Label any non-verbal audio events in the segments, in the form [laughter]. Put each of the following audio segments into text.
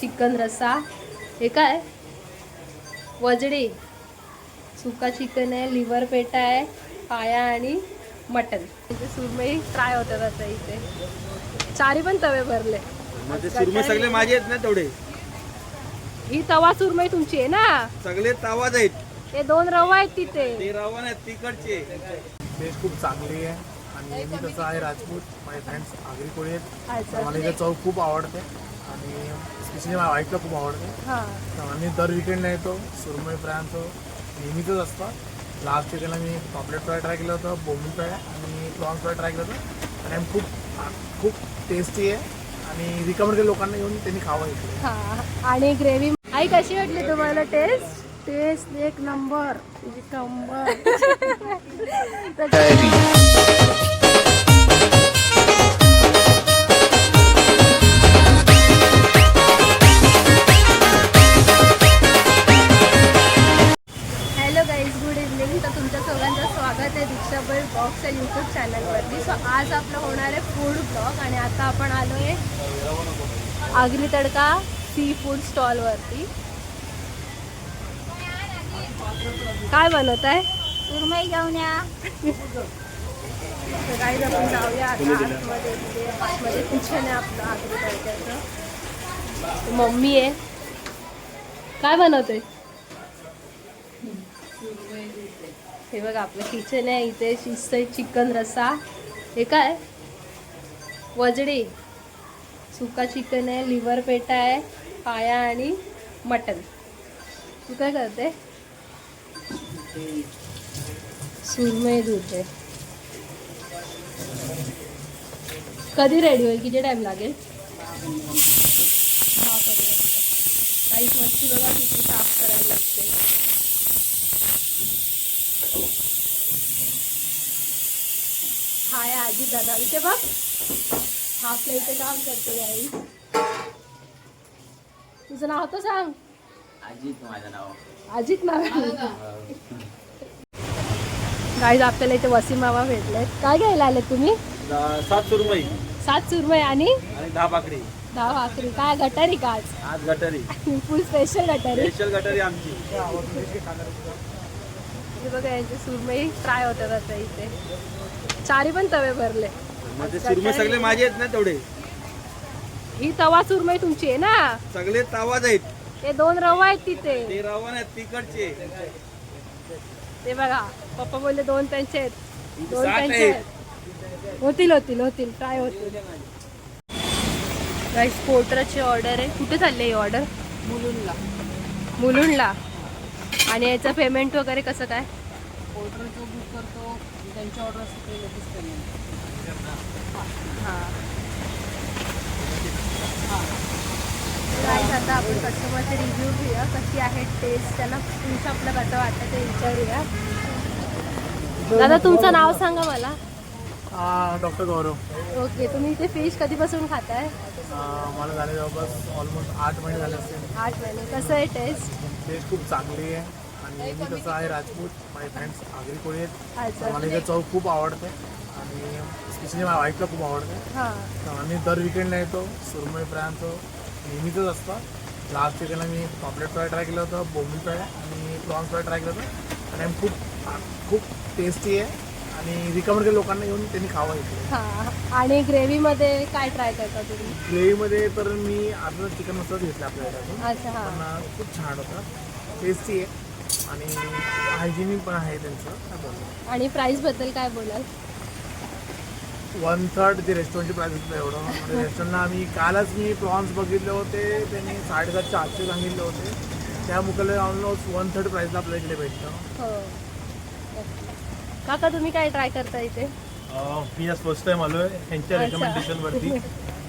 Chicken रस्सा हे काय? वजडी. सुका चिकन आहे लिव्हर पेटा आहे पाया आणि मटन. इथे सुरमई फ्राय होतात आता इथे. चारी पण तवे भरले. म्हणजे सुरमे सगळे माझे आहेत ना तेवढे. ही तवा सुरमई तुमची आहे ना? सगळे तावाच आहेत. ते दोन रवा आहेत तिथे. ते रावण आहेत तिकडचे. टेस्ट खूप चांगली आहे. आणि मी तसं आहे राजपूत. माझे फ्रेंड्स आगरी कोळी आहेत. मला इथे चव खूप आवडते. आणि स्पेशली माझ्या वाईफला खूप आवडते. हा. तर आम्ही दर विकेंडला येतो सुरमई आणतो नेहमीच असतं. लास्ट विकेंडला मी पॉपलेट फ्राय ट्राय केलं होतं बोंबी फ्राय आणि प्रॉन फ्राय ट्राय केलं होतं. आणि आम्ही खूप खूप टेस्टी आहे. आणि रिकमेंड केलं लोकांना येऊन त्यांनी खावं इकडे. हा. आणि ग्रेव्ही आई कशी वाटली तुम्हाला टेस्ट टेस्ट एक नंबर [laughs] कंबर दीक्षाबळ बॉक्स या यूट्यूब चॅनलवरती सो आज आपलं होणार आहे फूड ब्लॉग आणि आता आपण आलो आहे आगरी तडका सी फूड स्टॉलवरती काय बनवत आहे सुरमई घेऊन या. काही आपण जाऊया आता आतमध्ये किचन आहे आपलं आगरी तडक्याचं. मम्मी आहे. काय बनवतोय? हे बघा आपलं किचन आहे इथे शिस्त चिकन रस्सा. हे काय? वजडी. सुका चिकन आहे लिव्हर पेटा आहे पाया आणि मटन. तू काय करते? सुरमई दूध आहे कधी रेडी होईल? किती टाईम लागेल? दहा काही मच्छी बघा किती साफ करायला लागते. हा आहे आजी दादा. इथे बघ. हा आपल्या इथे काम करतो आई. तुझं नाव तर सांग. अजित माझं नाव. अजित नाव. गाईज आपल्याला इथे वसीम मामा भेटलेत. काय घ्यायला आले तुम्ही? सात सुरमई. सात सुरमई आणि? दहा पाकडी दहा भाकरी. काय गटारी का आज? आज गटारी. फुल स्पेशल गटारी. स्पेशल गटारी आमची. हे बघा यांचे सुरमई फ्राय होतात आता इथे. चारी पण तवे भरले. म्हणजे सुरमे सगळे माझे आहेत ना तेवढे. ही तवा सुरमई तुमची आहे ना? सगळे तावाच आहेत. ते दोन रवा आहेत तिथे. ते रावण आहेत तिकडचे ते बघा पप्पा बोलले दोन त्यांचे आहेत. दोन सात त्यांचे आहेत. आहेत. होतील होतील होतील फ्राय होतील? राईस पोटराची ऑर्डर आहे. कुठे चालली ही ऑर्डर मुलुंडला. मुलुंडला. आणि याचं पेमेंट वगैरे कसं काय? बुक करतो. त्यांची ऑर्डर असते ते लगेच पेमेंट हां. आता आपण कस्टमरचे रिव्ह्यू घेऊया कशी आहे टेस्ट त्यांना फिश आपलं कसं वाटतं ते विचारूया. दादा तुमचं नाव सांगा मला. डॉक्टर गौरव. ओके तुम्ही इथे फिश कधीपासून खाताय? मला झाले जवळपास ऑलमोस्ट आठ महिने झाले असतील. आठ महिने. कसं आहे टेस्ट टेस्ट खूप चांगली आहे. आणि मी तसं आहे राजपूत. माझे फ्रेंड्स आगरी कोळी आहेत मला इथे चव खूप आवडते. आणि स्पेशली माझ्या वाईफला खूप आवडते. हां. तर आम्ही दर विकेंडला येतो सुरमई फ्राय आणतो नेहमीच असतं लास्ट विकेंडला मी पॉपलेट फ्राय ट्राय केलं होतं बोंबी फ्राय आणि प्रॉन फ्राय ट्राय केलं होतं. आणि आम्ही खूप खूप टेस्टी आहे. आणि रिकमेंड केलं लोकांना येऊन त्यांनी खावं हां. आणि ग्रेव्हीमध्ये काय ट्राय करता तुम्ही? ग्रेव्हीमध्ये तर मी आता चिकन मसाला घेतला आपल्या घरातून अच्छा हां. पण खूप छान होतं. टेस्टी आहे. आणि हायजिनिक पण आहे त्यांचं. काय आणि प्राईसबद्दल काय बोलाल? वन थर्ड ते रेस्टॉरंटची प्राईस होतं एवढं. म्हणजे रेस्टॉरंटला आम्ही कालच मी प्रॉन्स बघितले होते त्यांनी साडेसातशे आठशे सांगितले होते. त्या मुखाला ऑलमोस्ट वन थर्ड प्राईसला आपल्या इकडे भेटतं. हो. काका तुम्ही काय ट्राय करता इथे? मी आज फर्स्ट टाइम आलोय यांच्या अच्छा. रेकमेंडेशन वरती.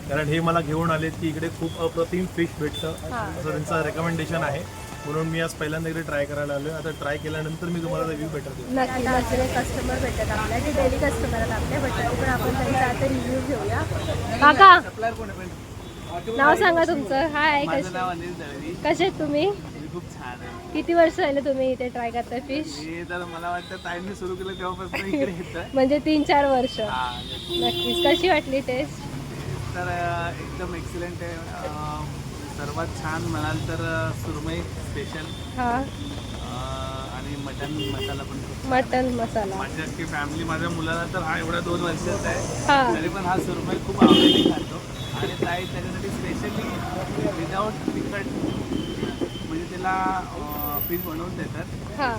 कारण हे मला घेऊन आले की इकडे खूप अप्रतिम फिश भेटतं. हा. असं त्यांचं रेकमेंडेशन आहे. म्हणून मी आज पहिल्यांदा इकडे ट्राय करायला आलोय. आता ट्राय केल्यानंतर मी तुम्हाला रिव्ह्यू भेटत देईन. नक्की नजरे कस्टमर भेटतात आपल्या जे डेली कस्टमर आहेत आपल्या भेटतात पण आपण त्यांचा आता रिव्ह्यू घेऊया. काका. नाव सांगा तुमचं. हाय कसे कसे आहेत तुम्ही? खूप छान आहे. किती वर्ष झाले तुम्ही इथे ट्राय करताय फिश हे तर मला वाटतं ताईंनी सुरू केलं तेव्हापासून इकडे येतं म्हणजे तीन चार वर्ष. हा, नक्कीच. कशी वाटली टेस्ट तर अं, एकदम एक्सिलेंट आहे. सर्वात छान म्हणाल तर सुरमई स्पेशल हा. आणि मटन मसाला पण मटन मसाला. माझी अख्खी फॅमिली माझ्या मुलाला तर हा एवढा दोन वर्षाचा आहे. हा. तरी पण हा सुरमई खूप आवडीने खातो. आणि ताई त्याच्यासाठी स्पेशली विदाऊट तिखट म्हणजे त्याला फिश बनवून देतात. हा.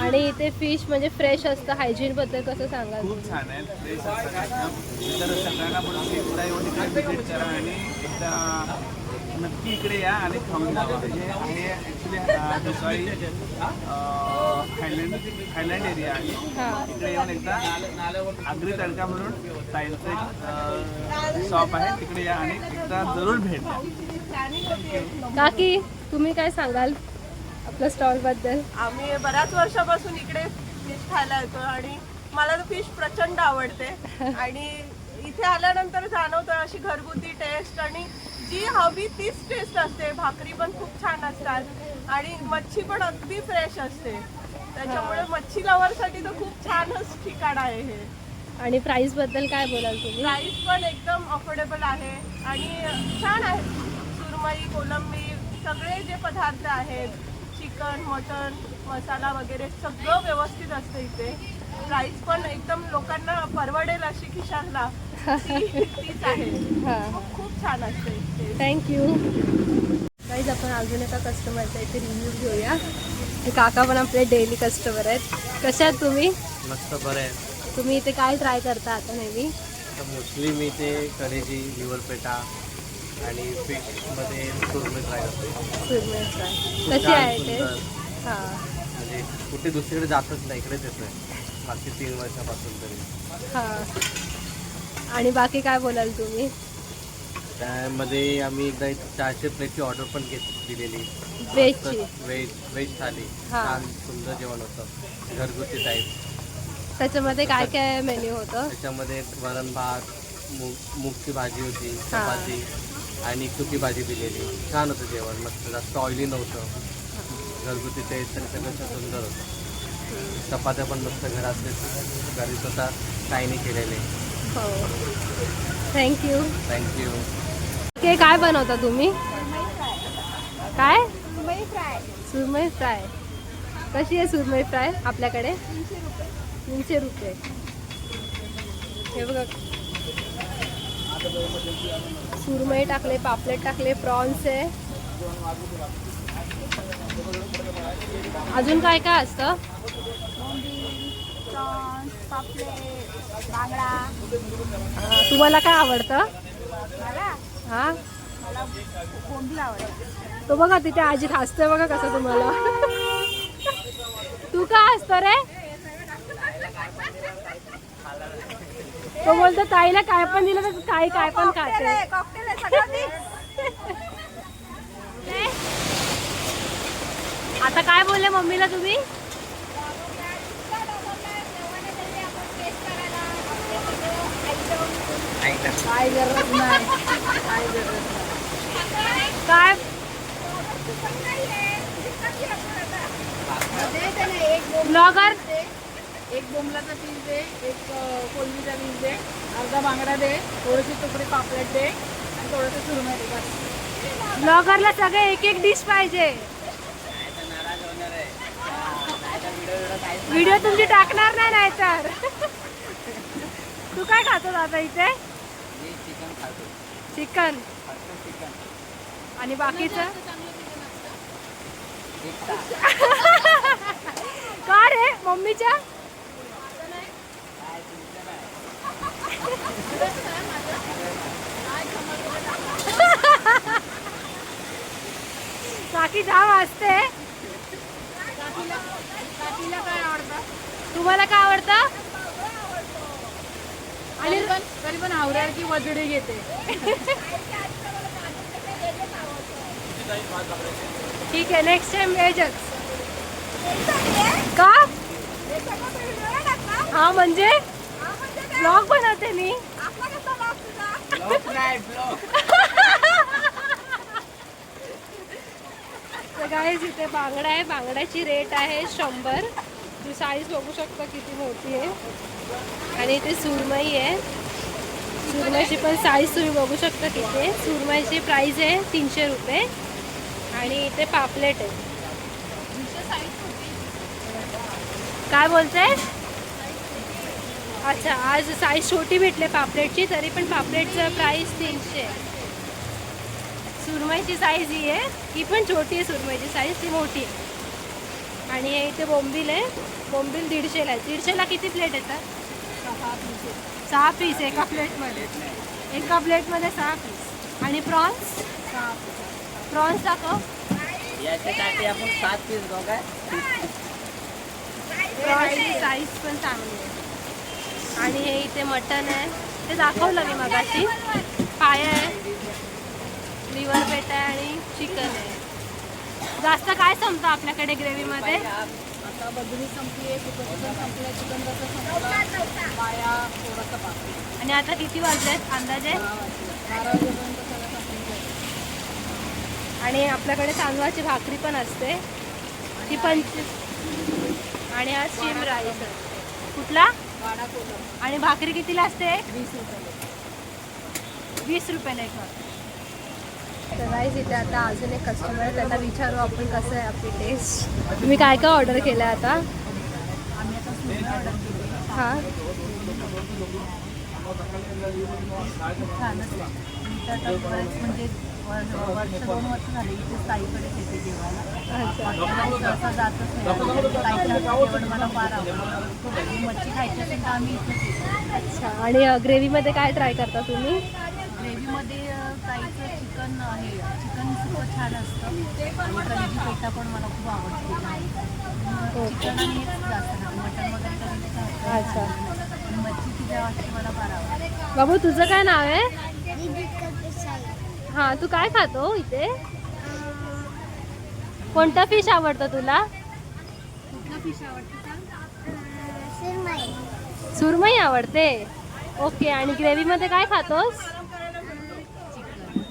आणि इथे फिश म्हणजे फ्रेश असतं. हायजीन बद्दल कसं सांगाल खूप छान आहे. फ्रेश असतात एकदम तर सगळ्यांना पण एकदा येऊन इकडे विजिट करा आणि एकदा नक्की इकडे या आणि खाऊन जावा म्हणजे हे ॲक्च्युली दुसरी हायलँड हायलँड एरिया आहे. हा. इकडे येऊन एकदा आगरी तडका म्हणून एक शॉप आहे. तिकडे या आणि एकदा जरूर भेट काकी तुम्ही काय सांगाल? आपल्या स्टॉलबद्दल. आम्ही बऱ्याच वर्षापासून इकडे फिश खायला येतो आणि मला तर फिश प्रचंड आवडते. [laughs] आणि इथे आल्यानंतर जाणवतं अशी घरगुती टेस्ट आणि जी हवी तीच टेस्ट असते. भाकरी पण खूप छान असतात आणि मच्छी पण अगदी फ्रेश असते. त्याच्यामुळे मच्छी लवरसाठी तर खूप छानच ठिकाण आहे हे. आणि प्राइसबद्दल काय बोलाल तुम्ही? प्राईस पण एकदम अफोर्डेबल आहे आणि छान आहे. सुरमई कोलंबी सगळे जे पदार्थ आहेत चिकन मटन मसाला वगैरे सगळं व्यवस्थित असतं इथे. प्राईस पण एकदम लोकांना परवडेल अशी खिशाला ती- तीच आहे. हा. खूप छान असते इथे. थँक्यू काहीच आपण अजून एका कस्टमरचा इथे रिव्ह्यू घेऊया. हे काका पण आपले डेली कस्टमर आहेत. कशा आहात तुम्ही? मस्त बरं आहे तुम्ही इथे काय ट्राय करता आता नेहमी? मोस्टली मी ते कलेजी लिव्हर पेटा आणि फिशमध्ये सुरमई ट्राय करतो सुरमई फ्राय. कशी आहे ते. हां. म्हणजे कुठे दुसरीकडे जातच नाही इकडेच येतोय. मागची तीन वर्षापासून तरी. हां. आणि बाकी काय बोलाल तुम्ही? त्यामध्ये आम्ही एकदा एक चारशे प्लेटची ऑर्डर पण घेत दिलेली. व्हेजची व्हेज व्हेज थाली. छान सुंदर जेवण होतं. घरगुती टाईप त्याच्यामध्ये काय काय मेन्यू होतं? त्याच्यामध्ये वरण भात मूग मूगची भाजी होती. चपाती. आणि सुकी भाजी दिलेली. छान होतं जेवण. मस्त जास्त ऑइली नव्हतं. घरगुती टेस्ट तरी सगळं सुंदर होतं चपात्या पण मस्त घरातले घरी स्वतः ताईने केलेले. हो. थँक्यू थँक्यू ओके काय बनवता तुम्ही? काय? सुरमई फ्राय. कशी आहे सुरमई फ्राय आपल्याकडे? तीनशे रुपये. हे बघा सुरमई टाकले पापलेट टाकले प्रॉन्स आहे. अजून काय काय असतं? तुम्हाला काय आवडतं? हा? तो बघा तिथे आजी हसतोय बघा कसं तुम्हाला. तू का हसतो रे? [laughs] तो बोलतो ताईला काय पण दिलं तर काही काय पण खाते. आता काय बोलले मम्मीला तुम्ही? काय? गरज नाही काय ब्लॉगर एक बोंबलाचा पीस दे एक कोलमीचा पीस दे अर्धा बांगडा दे थोडीशी तुकडी पापलेट दे आणि थोडंसं सुरमई दे बस. ब्लॉगरला सगळे एक एक डिश पाहिजे. व्हिडिओ तुमची टाकणार नाही नाहीतर तू काय खातो आता इथे? चिकन आणि बाकीचं? [laughs] का रे मम्मीच्या? [laughs] काकी जाम असते काकीला काय आवडतं? तुम्हाला काय आवडतं? आणि पण तरी पण आवऱ्यावर की वजडी घेते. ठीक आहे नेक्स्ट टाइम व्हेजच का? हा म्हणजे? ब्लॉग बनवते मी. गाईज इथे बांगडा आहे. बांगड्याची रेट आहे शंभर. ती साईज बघू शकता किती मोठी आहे. आणि इथे सुरमई आहे. सुरमईची पण साईज तुम्ही बघू शकता तिथे. सुरमईची प्राइस आहे तीनशे रुपये. आणि इथे पापलेट आहे. काय बोलते अच्छा आज साईज छोटी भेटले पापलेटची तरी पण पापलेटचं प्राइस तीनशे. आहे. सुरमईची साईज ही आहे. ही पण छोटी आहे सुरमईची साईज ती मोठी आहे. आणि हे इथे बोंबील आहे. बोंबील दीडशेला आहे. दीडशेला किती प्लेट येतात? सहा पीस एका प्लेटमध्ये एका प्लेटमध्ये सहा पीस आणि प्रॉन्स प्रॉन्स दाखव. याच्यासाठी आपण सात पीस काय प्रॉन्सची साईज पण चांगली आहे. आणि हे इथे मटन आहे. ते दाखवलं मी मगाशी. पाया आहे. लिव्हर पेट आहे आणि चिकन आहे. जास्त काय संपतं आपल्याकडे ग्रेव्हीमध्ये? आता बदली संपली आहे चिकन संपलं चिकन रस्सा संपला? पाया थोडंसं आणि आता किती वाजलेत अंदाजे? बारा वाजेपर्यंत सगळं संपलं जाईल. आणि आपल्याकडे तांदळाची भाकरी पण असते. ती पंच आणि हा शिम राईस कुठला? वाडा कोलम. आणि भाकरी कितीला असते? वीस रुपये वीस रुपयाला एक तर इथे आता अजून एक कस्टमर आहे. त्यांना विचारू आपण कसं आहे आपली टेस्ट तुम्ही काय काय ऑर्डर केलं आता? हां. आहे. आता बरेच म्हणजे वर्ष दोन वर्ष झाले इथे ताईकडेच येते जेवायला हॉटेलमध्ये सहसा जातच नाही जेवण मला फार आवडतं मच्छी खायची असेल तर आम्ही इथेच येतो अच्छा आणि ग्रेव्हीमध्ये काय ट्राय करता तुम्ही? ग्रेव्हीमध्ये अ, ताईचं चिकन आहे. चिकन सुकं छान असतं. पेटा पण मला खूप आवडते. चिकन आणि जास्त वगैरे कधी. अच्छा. मच्छीची जेव्हा मला फार आवडते. बाबू तुझं काय नाव आहे? हां तू काय खातो इथे? कोणता फिश आवडतं तुला? सुरमई. आवडते. ओके आणि ग्रेव्हीमध्ये काय खातोस?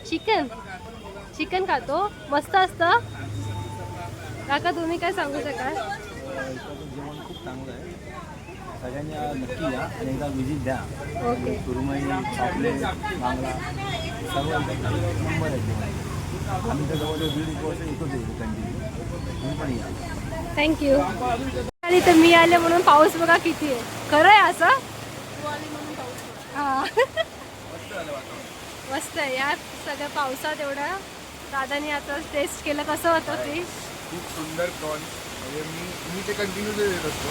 चिकन चिकन खातो. मस्त असतं. काका तुम्ही काय सांगू शकाल? जेवण खूप चांगलं आहे. सगळ्यांनी नक्की या आणि एकदा विजिट द्या. ओके. सुरमई पापलेट बांगला सर्व नंबर आहे तर जवळजवळ दीड एक वर्ष येतोच आहे कंटिन्यू तुम्ही पण या. थँक्यू आणि तर मी आले म्हणून पाऊस बघा किती आहे. खरं आहे असं? हा. मस्त आहे या सगळ्या पावसात एवढं. दादानी आता टेस्ट केलं कसं होतं फिश खूप सुंदर प्रॉन्स म्हणजे मी मी ते कंटिन्यू देत असतो.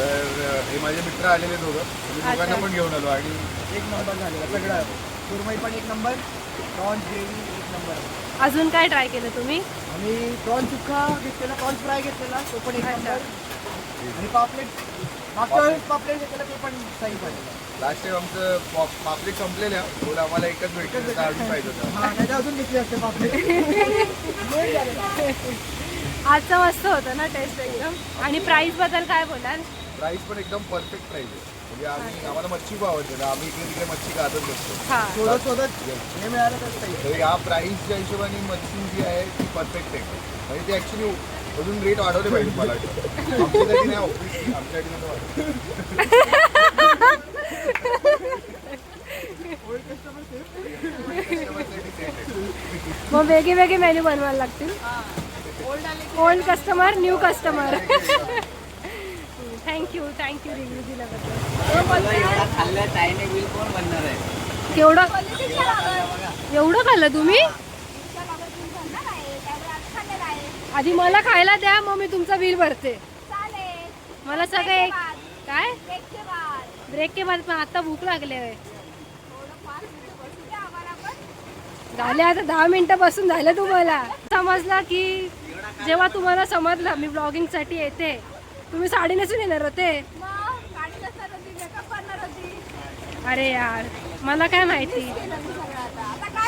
तर हे माझे मित्र आलेले दोघं. अच्छा. दोघांना पण घेऊन आलो आणि एक नंबर झालेला सगळं. सुरमई पण एक नंबर प्रॉन्स ग्रेव्ही एक नंबर. अजून काय ट्राय केलं तुम्ही? आणि प्रॉन सुक्का घेतलेला प्रॉन फ्राय घेतलेला तो पण एक. नंबर. आणि पापलेट मागच्या वेळेस पापलेट घेतलेला ते पण सही पाहिजे लास्ट टाइम आमचं पॉप पापलेट संपलेल्या बोला आम्हाला एकच भेटलं अजून पाहिजे होतं. हा अजून घेतले असते पापलेट. [laughs] आजचं मस्त होतं ना टेस्ट एकदम. आणि प्राईसबद्दल काय बोलाल? प्राईस पण एकदम परफेक्ट प्राईस आहे. म्हणजे आम्ही आम्हाला मच्छी खूप आवडते. ना आम्ही इकडे तिकडे मच्छी खातच असतो हा. शोधत शोधत हे मिळालं तर या प्राईसच्या हिशोबाने मच्छी जी आहे ती परफेक्ट आहे. म्हणजे ते ॲक्च्युली अजून रेट वाढवले पाहिजे मला वाटतं आमच्यासाठी नाही ऑफिस आमच्यासाठी नाही वाटत. कस्टमरसाठी set आहे. मग वेगळे वेगळे मेन्यू बनवायला लागतील. ओल्ड आले old customer new customer thank you thank you review दिल्याबद्दल केवढं? एवढं खाल्लं तुम्ही? आधी मला खायला द्या मग मी तुमचं बिल भरते. मला सगळं एक काय? ब्रेक के बाद. पण आता भूक लागली आहे. झाले आता दहा मिनिटं बसून झालं तुम्हाला. समजलं की जेव्हा तुम्हाला समजलं मी ब्लॉगिंगसाठी येते. तुम्ही साडी नसून येणार होते? अरे यार मला काय माहिती?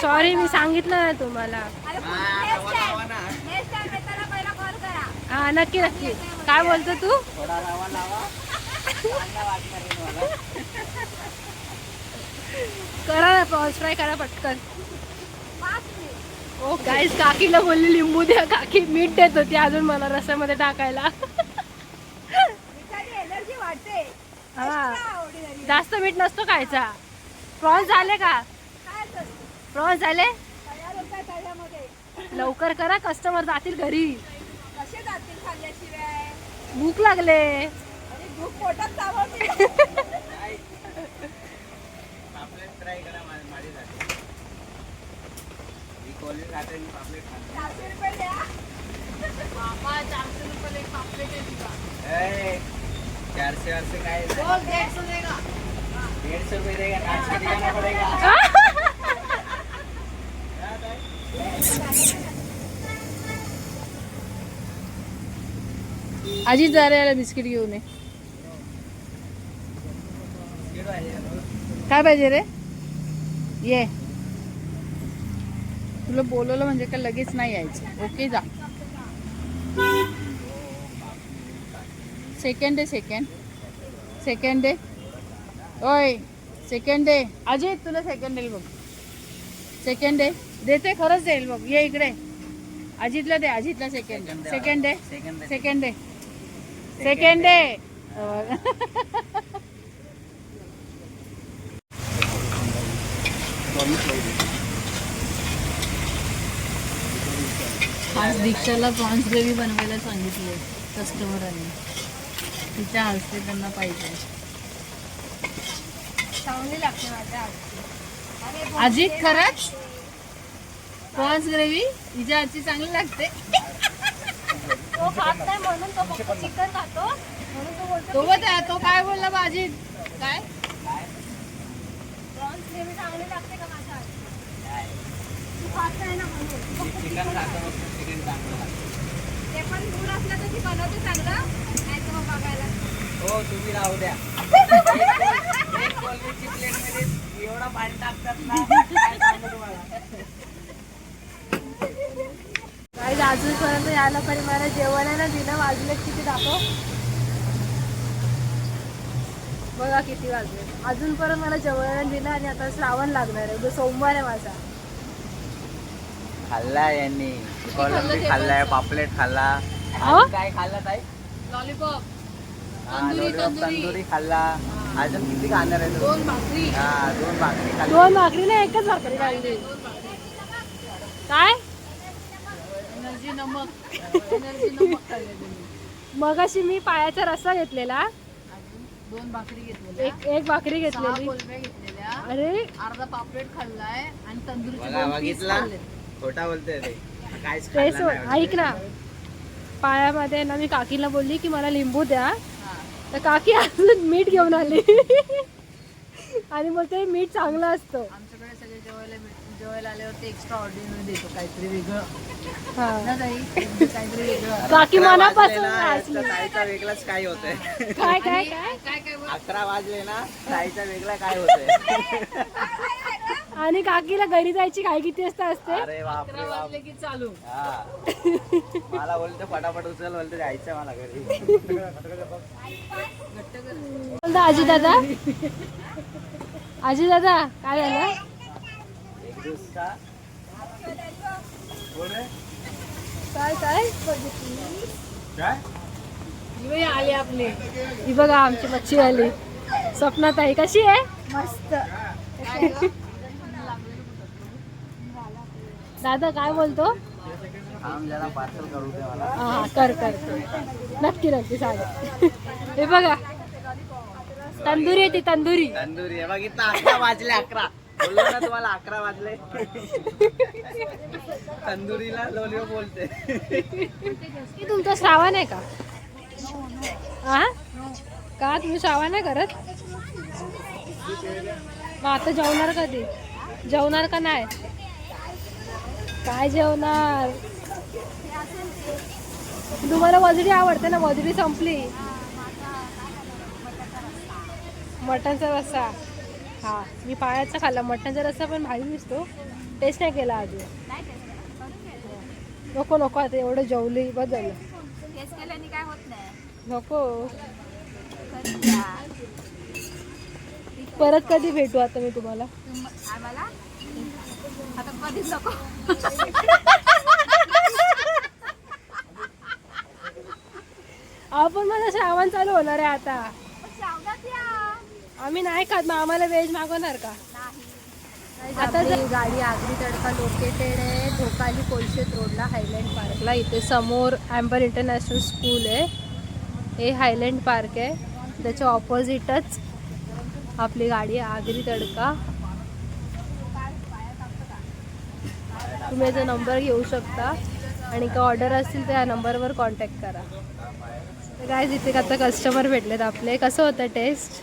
सॉरी मी सांगितलं नाही तुम्हाला. हा नक्की नक्की. काय बोलतो तू? करा ना प्रॉन्स फ्राय करा पटकन. ओ गाईस काकीला बोलली लिंबू द्या काकी. मीठ देत होती अजून मला रस्त्यामध्ये टाकायला हा जास्त मीठ नसतो खायचा. प्रॉन्स झाले का? प्रॉन्स झाले? लवकर करा कस्टमर जातील घरी. कसे जातील खाल्ल्याशिवाय भूक लागले भूक पोटात ही चारशे रुपये द्या चारशे वारसे काय डेढ़ सौ रुपये देगा नाच के दिखाना पड़ेगा आजी जरा याला बिस्किट घेऊन ये. काय पाहिजे रे? ये. तुला बोलवलं म्हणजे का लगेच नाही यायचं. ओके जा. Second day second second day ओय सेकंड डे अजय तुला सेकंड डे बघ. सेकंड डे देते खरंच देईल बघ. ये इकडे. अजितला दे अजितला second second day second second day second day आज दीक्षाला प्रॉन्स ग्रेव्ही बनवायला सांगितले कस्टमरांनी तिच्या हस्ते त्यांना पाहिजे. चांगली लागते माझ्या हातची. अजित खरंच? प्रॉन्स ग्रेव्ही तिच्या हातची चांगली लागते. तो खात नाही म्हणून तो फक्त चिकन खातो. म्हणून तो बोलतो तो बघ तो काय बोलला अजित काय? प्रॉन्स ग्रेव्ही चांगली लागते का माझ्या तू खात नाही ना म्हणून. तू फक्त चिकन खातो मग चिकन चांगलं लागतं. ते पण दूर असलं तर ती बनवते चांगलं. मग बघायला. हो तुम्ही राहू द्या. एक कोलमीची प्लेटमध्ये एवढा पाणी टाकतात ना काय सांगू तुम्हाला? काही अजूनपर्यंत यायला तरी मला जेवणाला दिलं वाजले किती दाखव. बघा किती वाजले. अजूनपर्यंत मला जेवणाला दिलं आणि आता श्रावण लागणार आहे. सोमवार आहे माझा. खाल्लाय यांनी. कोलंबी खाल्लाय पापलेट खाल्ला. काय खाल्ला ताई? लॉलीपॉप तंदुरी खाल्ला. अजून किती खाणार आहे? दोन भाकरी. हा दोन भाकरी खाल्ली. दोन भाकरी ना एकच भाकरी खाल्ली काय? एनर्जी नमक. एनर्जी नमक खाल्ले तुम्ही. मग अशी मी पायाचा रस्सा घेतलेला. अजून दोन भाकरी घेतलेल्या. एक एक भाकरी सहा घेतलेली. घेतलेल्या. अरे. अर्धा पापलेट खाल्लाय आणि तंदुरीचे बघा दोन पीस बघितला? खाल्ले. खोटा बोलतोय ते. काहीच ते खाल्लं सोड नाही ऐक ना. पायामध्ये ना मी काकीला बोलली की मला लिंबू द्या. तर काकी अजून मीठ घेऊन आली. आणि मग ते मीठ चांगलं असतं. आमच्याकडे सगळे जेवायला भेट- जेवायला आल्यावर ते एक्स्ट्रा ऑर्डिनरी देतो काहीतरी वेगळं. हा. ना ताई? काहीतरी वेगळं. [laughs] काकी मनापासून वाजले ताईचा वेगळाच काय होतंय? काय काय काय? काय काय बोल? अकरा वाजले ना ताईचा वेगळा काय होतंय? [laughs] आणि काकीला घरी जायची काय किती वाजता असते. अरे बापरे अकरा बाप. वाजले की चालू. हा. मला बोलतो फटाफट उचल बोलतो जायचं मला घरी. बोलतो आजी दादा. आजी दादा काय झालं? एक दिवस का? बोल रे. काय काय? काय? बाई आले आपले. ही बघा आमची मच्छी आली. स्वप्नात आहे कशी आहे? मस्त. दादा काय बोलतो? करू हा कर. नक्की नक्की सांग हे बघा. तंदुरी आहे ती तंदुरी. तंदुरी आहे. बघितलं अकरा वाजले अकरा. बोललो ना तुम्हाला अकरा वाजले. तंदुरीला लोलिओ बोलते. ही तुमचा श्रावण आहे का? हा का तुम्ही श्रावण नाही करत? मग आता जेवणार कधी जेवणार का नाही? काय जेवणार? तुम्हाला वजडी आवडते ना? वजडी संपली. मटनचा रस्सा. हा मी पायाचा खाल्ला. मटनचा रस्सा पण भारी दिसतो. टेस्ट नाही केला अजून. नको नको आता एवढं जेवली बस झालं. नाही. नको. परत कधी भेटू आता मी तुम्हाला? आता कधीच नको. आपण माझा श्रावण चालू होणार आहे आता. या. आम्ही नाही खात मग आम्हाला व्हेज मागवणार का? आता जर गाडी आगरी तडका लोकेटेड आहे भोकाली कोलशेत रोडला हायलँड पार्कला इथे समोर ॲम्बर इंटरनॅशनल स्कूल आहे. हे हायलँड पार्क आहे. त्याच्या ऑपोजिटच आपली गाडी आगरी तडका. तुम्ही याचा नंबर घेऊ शकता. आणि काय ऑर्डर असतील तर या नंबरवर कॉन्टॅक्ट करा. तर काय इथे आता कस्टमर भेटलेत आपले. कसं होतं टेस्ट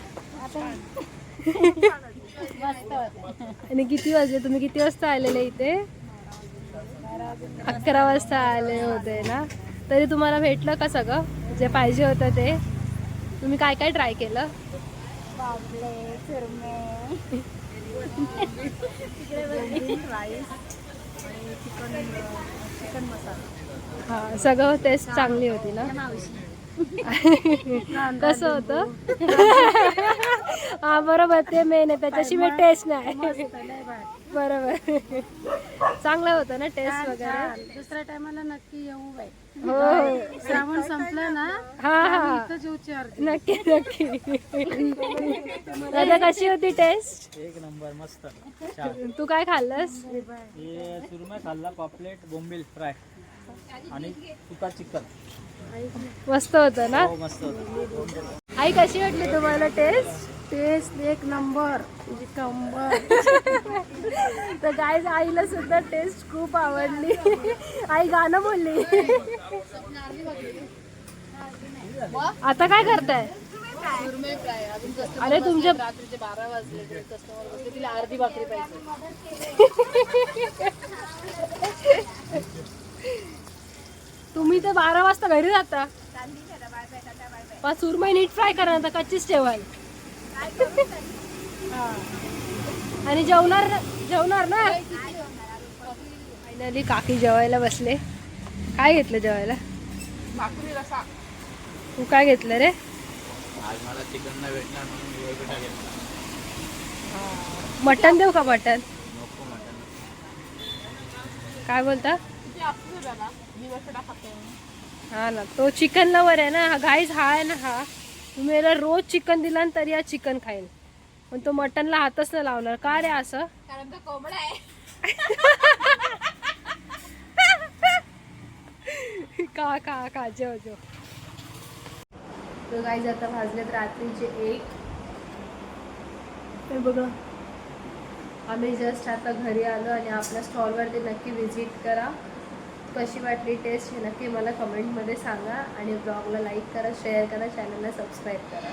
आणि किती वाजले? तुम्ही किती वाजता आलेले इथे? अकरा वाजता आले होते ना? तरी तुम्हाला भेटलं का सगळं? जे पाहिजे होतं ते. तुम्ही काय काय ट्राय केलं? चुरमे. [laughs] Rice [laughs] chicken chicken masala. हा सगळं टेस्ट चांगली होती ना? [laughs] कसं होतं? [laughs] हा बरोबर ते मेन आहे त्याच्याशिवाय टेस्ट नाही. बरोबर. चांगलं होतं ना टेस्ट वगैरे? दुसऱ्या टायमाला नक्की येऊ बाई. हो. श्रावण संपलं ना? हा नक्की नक्की. दादा कशी होती टेस्ट एक नंबर मस्त. [laughs] तू काय खाल्लंस? हे सुरमई खाल्ला पॉपलेट बोंबील फ्राय. आणि सुका चिकन. मस्त होतं ना? हो मस्त होतं. आई कशी वाटली तुम्हाला टेस्ट टेस्ट एक नंबर. कंबर. [laughs] तर काय आईला सुद्धा टेस्ट खूप आवडली. आई गाणं बोलली. [laughs] आता काय करताय? अरे तुमच्या रात्रीचे बारा वाजले कस्टमर बसले तिला अर्धी भाकरी पाहिजे तुम्ही तर बारा वाजता घरी जाता. पाच सुरमई नीट फ्राय करा आता कच्चीच ठेवाल आणि जेवणार जेवणार ना? फायनली काकी जेवायला बसले. काय घेतलं जेवायला? तू काय घेतलं रे? आज मला चिकन नाही भेटणार म्हणून विवरपेटा घेतला. मटन देऊ का मटन नको मटन काय बोलता? हा ना तो चिकन लवर आहे ना हा गाईज हा आहे ना हा. तुम्ही याला रोज चिकन दिला ना तरी हा चिकन खाईल. पण तो मटनला हातच नाही लावणार. का रे असं? कारण तो कोंबडा आहे. का का का जेव जेव. तर गाईज आता भाजलेत रात्रीचे एक. हे बघा आम्ही जस्ट आता घरी आलो आणि आपल्या स्टॉलवरती नक्की व्हिजिट करा. कशी वाटली टेस्ट हे नक्की मला कमेंटमध्ये सांगा आणि ब्लॉगला लाईक करा शेअर करा चॅनलला सबस्क्राईब करा.